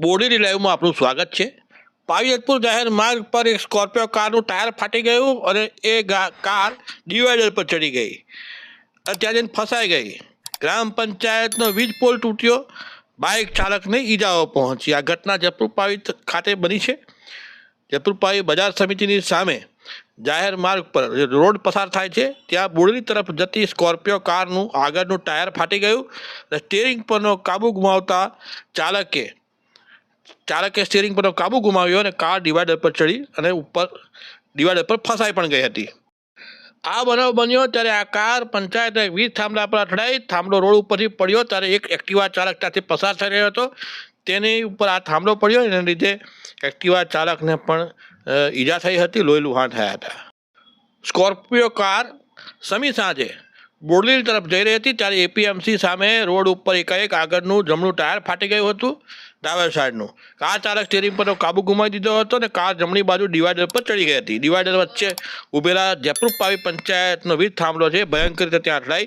બોડેલી લાઈવમાં આપનું સ્વાગત છે. પાવીજતપુર જાહેર માર્ગ પર એક સ્કોર્પિયો કારનું ટાયર ફાટી ગયું અને એ કાર ડિવાઈડર પર ચડી ગઈ. અત્યારે ફસાઈ ગઈ. ગ્રામ પંચાયતનો વીજ પોલ તૂટ્યો. બાઇક ચાલકને ઈજાઓ પહોંચી. આ ઘટના જપરૂપાવી ખાતે બની છે. જપરૂપાવી બજાર સમિતિની સામે જાહેર માર્ગ પર રોડ પસાર થાય છે, ત્યાં બોડેલી તરફ જતી સ્કોર્પિયો કારનું આગળનું ટાયર ફાટી ગયું. અને સ્ટેરિંગ પરનો કાબુ ગુમાવતા ચાલકે ચાલકે સ્ટિયરિંગ પરનો કાબુ ગુમાવ્યો અને કાર ડિવાઈડર પર ચડી અને ઉપર ડિવાઈડર પર ફસાઈ પણ ગઈ હતી. આ બનાવ બન્યો ત્યારે આ કાર પંચાયતે વીજ થાંભલા પર અથડાઈ, થાંભલો રોડ ઉપરથી પડ્યો ત્યારે એક એક્ટિવા ચાલક ત્યાંથી પસાર થઈ રહ્યો હતો. તેની ઉપર આ થાંભલો પડ્યો એના લીધે એક્ટિવા ચાલકને પણ ઈજા થઈ હતી લોહી લુહાણ થયા હતા. સ્કોર્પિયો કાર સમી સાંજે બોડલી તરફ જઈ રહી હતી ત્યારે એપીએમસી સામે રોડ ઉપર એકાએક આગળનું જમણું ટાયર ફાટી ગયું હતું, ડાબા સાઈડનું. કાર ચાલક સ્ટેરિંગ પરનો કાબુ ગુમાવી દીધો હતો અને કાર જમણી બાજુ ડિવાઈડર પર ચડી ગઈ હતી. ડિવાઈડર વચ્ચે ઉભેલા જયપુર પાવી પંચાયતનો વીજ થાંભલો છે, ભયંકર રીતે ત્યાં અથડાઈ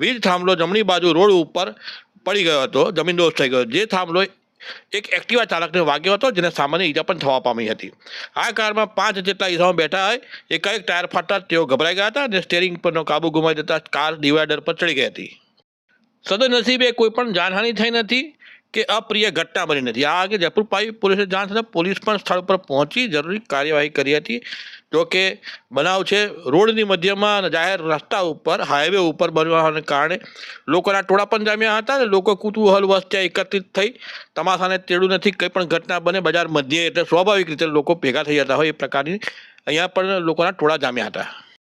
વીજ થાંભલો જમણી બાજુ રોડ ઉપર પડી ગયો હતો જમીનદોસ્ત થઈ ગયો જે થાંભલો એક એક્ટિવા ચાલકને વાગ્યો હતો જેને સામાન્ય ઈજા પણ થવા પામી હતી. આ કારમાં પાંચ જેટલા ઈજાઓ બેઠા હોય, એકાએક ટાયર ફાટતા તેઓ ગભરાઈ ગયા હતા અને સ્ટેરિંગ પરનો કાબુ ગુમાવી દેતા કાર ડિવાઈડર પર ચડી ગઈ હતી. સદનસીબે કોઈ પણ જાનહાનિ થઈ નથી. કે અપ્રિય ઘટના બની નથી. આ અંગે જયપુર પાવી પોલીસે જાણ થતાં પોલીસ પણ સ્થળ પર પહોંચી જરૂરી કાર્યવાહી કરી હતી. જો કે બનાવ છે, રોડની મધ્યમાં જાહેર રસ્તા ઉપર હાઈવે ઉપર બનવાને કારણે લોકોના ટોળા પણ જામ્યા હતા અને લોકો કુતૂહલવશ ત્યાં એકત્રિત થઈ તમાશાને તેડું નથી, કંઈ પણ ઘટના બને બજાર મધ્યે એટલે સ્વાભાવિક રીતે લોકો ભેગા થઈ જતા હોય એ પ્રકારની અહીંયા પણ લોકોના ટોળા જામ્યા હતા.